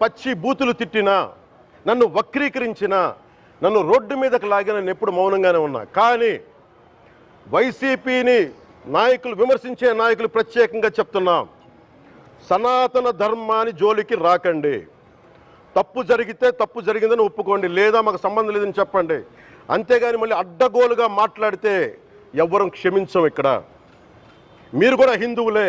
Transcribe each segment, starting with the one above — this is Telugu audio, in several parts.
పచ్చి బూతులు తిట్టినా నన్ను వక్రీకరించినా నన్ను రోడ్డు మీదకి లాగిన నేను ఎప్పుడు మౌనంగానే ఉన్నా. కానీ వైసీపీని నాయకులు విమర్శించే నాయకులు ప్రత్యేకంగా చెప్తున్నాం సనాతన ధర్మాన్ని జోలికి రాకండి. తప్పు జరిగితే తప్పు జరిగిందని ఒప్పుకోండి. లేదా మాకు సంబంధం లేదని చెప్పండి. అంతేగాని మళ్ళీ అడ్డగోలుగా మాట్లాడితే ఎవ్వరం క్షమించం ఇక్కడ. మీరు కూడా హిందువులే.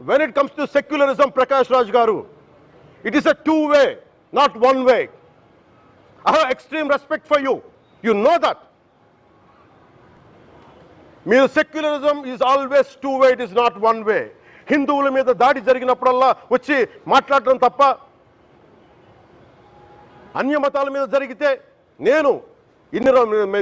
when it comes to secularism Prakash Raj గారు it is a two way not one way I have extreme respect for you you know that మీరు secularism is always two way it is not one way హిందువుల మీద దాడి జరిగినప్పుడల్లా వచ్చి మాట్లాడడం తప్ప అన్య మతాల మీద జరిగితే నేను ఇన్ని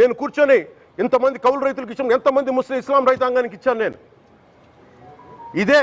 నేను కూర్చొని ఇంతమంది కౌలు రైతులకు ఇచ్చాను ఎంతమంది ముస్లిం ఇస్లాం రైతాంగానికి ఇచ్చాను నేను. ఇదే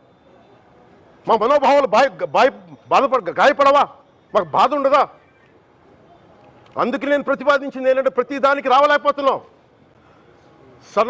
మా మనోభావాలు బాయ్ బాయ్ బాధపడ గాయపడవా? మాకు బాధ ఉండదా? అందుకే నేను ప్రతిపాదించింది ఏంటంటే ప్రతి దానికి రావలేకపోతున్నాం. సనా